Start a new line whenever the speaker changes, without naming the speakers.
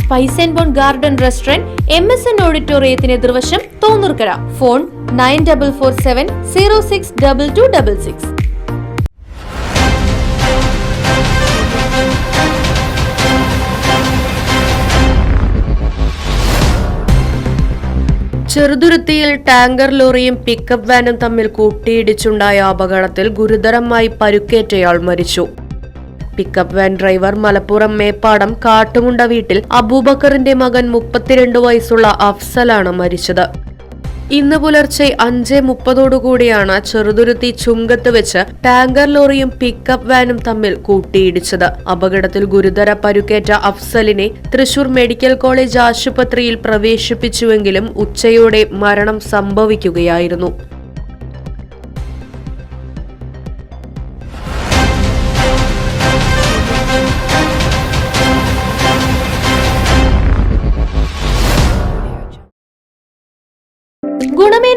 Spice and bone garden restaurant M S N ഓഡിറ്റോറിയത്തിന് എതിർവശം Thonnurkara. Phone nine double four seven zero six double two double six ചെറുതുരുത്തിയിൽ tanker ലോറിയും pickup വാനും തമ്മിൽ കൂട്ടിയിടിച്ചുണ്ടായ അപകടത്തിൽ ഗുരുതരമായി പരുക്കേറ്റയാൾ മരിച്ചു. Pickup van driver Malappuram Meppadam Kattumunda വീട്ടിൽ അബൂബക്കറിന്റെ മകൻ മുപ്പത്തിരണ്ട് വയസ്സുള്ള അഫ്സലാണ് മരിച്ചത്. ഇന്ന് പുലർച്ചെ അഞ്ച് മുപ്പതോടുകൂടിയാണ് ചെറുതുരുത്തി ചുങ്കത്ത് വെച്ച് ടാങ്കർ ലോറിയും പിക്കപ്പ് വാനും തമ്മിൽ കൂട്ടിയിടിച്ചത്. അപകടത്തിൽ ഗുരുതര പരുക്കേറ്റ അഫ്സലിനെ തൃശൂർ മെഡിക്കൽ കോളേജ് ആശുപത്രിയിൽ പ്രവേശിപ്പിച്ചുവെങ്കിലും ഉച്ചയോടെ മരണം സംഭവിക്കുകയായിരുന്നു.